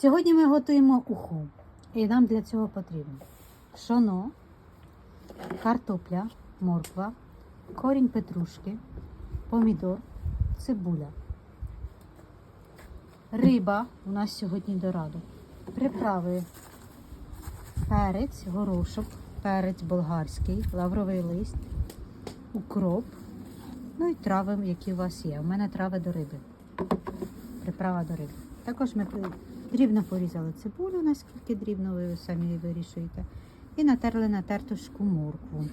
Сьогодні ми готуємо уху. І нам для цього потрібно пшоно, картопля, морква, корінь петрушки, помідор, цибуля. Риба у нас сьогодні дораду. Приправи перець, горошок, перець болгарський, лавровий лист, укроп, ну і трави, які у вас є. У мене трави до риби. Приправа до риби. Також ми дрібно порізали цибулю, наскільки дрібно ви самі вирішуєте. І натерли на тертушку моркву.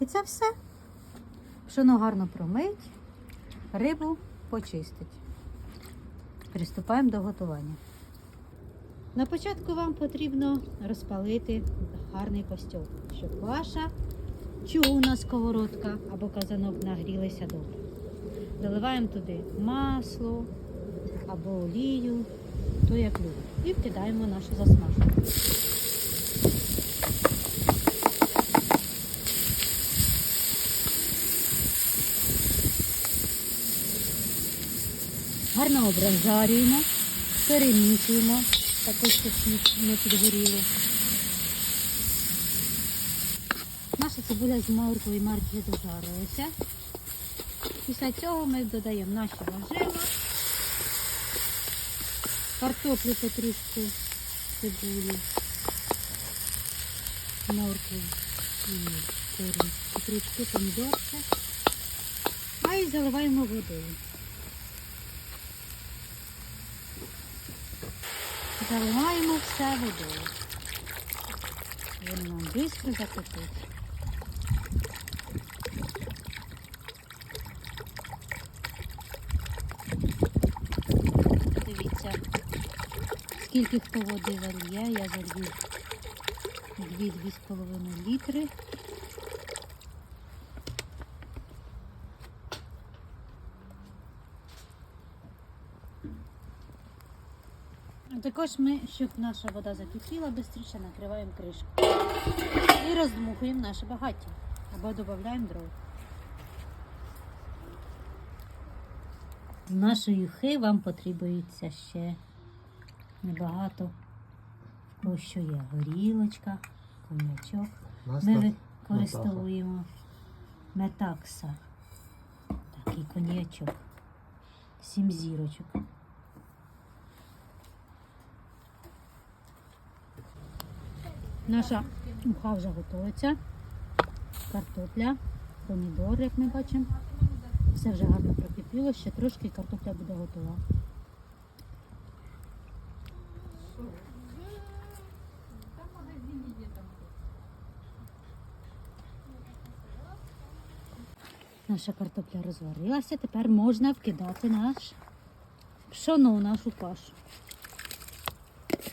І це все. Пшоно гарно промить, рибу почистить. Приступаємо до готування. На початку вам потрібно розпалити гарний костюм, щоб ваша чугуна сковородка або казанок нагрілися добре. Доливаємо туди масло або олію, то як любить. І вкидаємо нашу засмажку. Гарно ображарюємо, перемішуємо, також щоб не- підгоріло. Наша цибуля з морквою майже дожарилася. Після цього ми додаємо наші важила, картоплю петрушку, цибулю, моркву і корінь петрушки, помідорки. А і заливаємо водою. Заливаємо все водою. Воно нам швидко закипить. Скільки хто води вальє, я залью 2-2,5 літри. Також ми, щоб наша вода закипіла, швидше накриваємо кришку і роздмухуємо наше багаття або додаємо дров. З нашої юхи вам потребується ще небагато. Ось що є горілочка, конячок. Ми використовуємо метакса. Такий конячок. Сім зірочок. Наша уха вже готується. Картопля, помідор, як ми бачимо. Все вже гарно прокипіло, ще трошки і картопля буде готова. Наша картопля розварилася, тепер можна вкидати наш пшоно нашу кашу.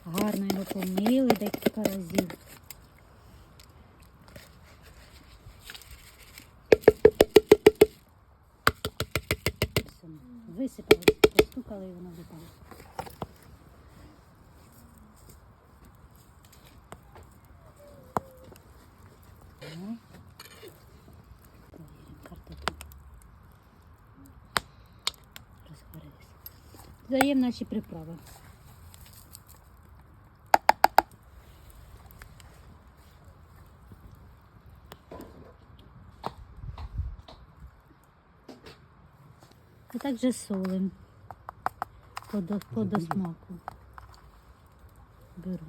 Гарно його помили декілька разів. Висипали, постукали і воно випало. Ну, Перевіримо картоплю. Розхварилися. Додаємо наші приправи. І також солим по, до, по до смаку. Беру.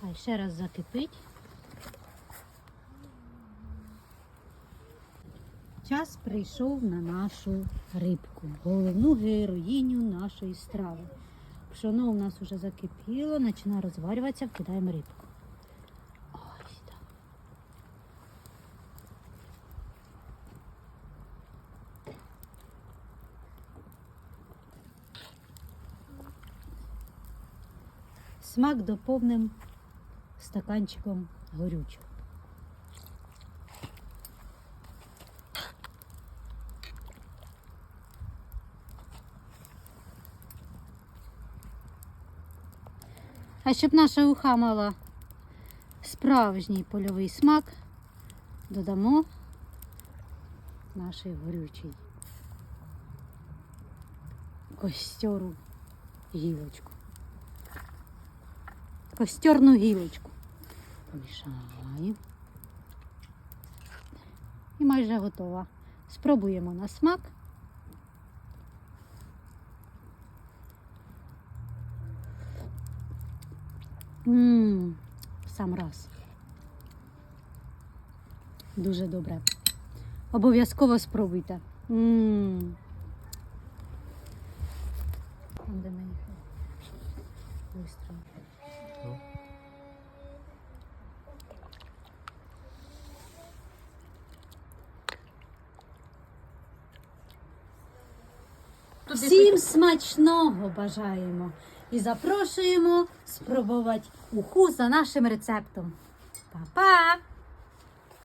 Хай ще раз закипить. Прийшов на нашу рибку, головну героїню нашої страви. Пшоно у нас вже закипіло, починає розварюватися, вкидаємо рибку. Ось так. Смак доповним стаканчиком горючого. А щоб наша уха мала справжній польовий смак, додамо наш горючий костьору гілочку. Костьорну гілочку. Помішаємо. І майже готова. Спробуємо на смак. Ммм, сам раз. Дуже добре. Обов'язково спробуйте. Ммм. Де. Всім смачного бажаємо і запрошуємо спробувати уху за нашим рецептом. Па-па!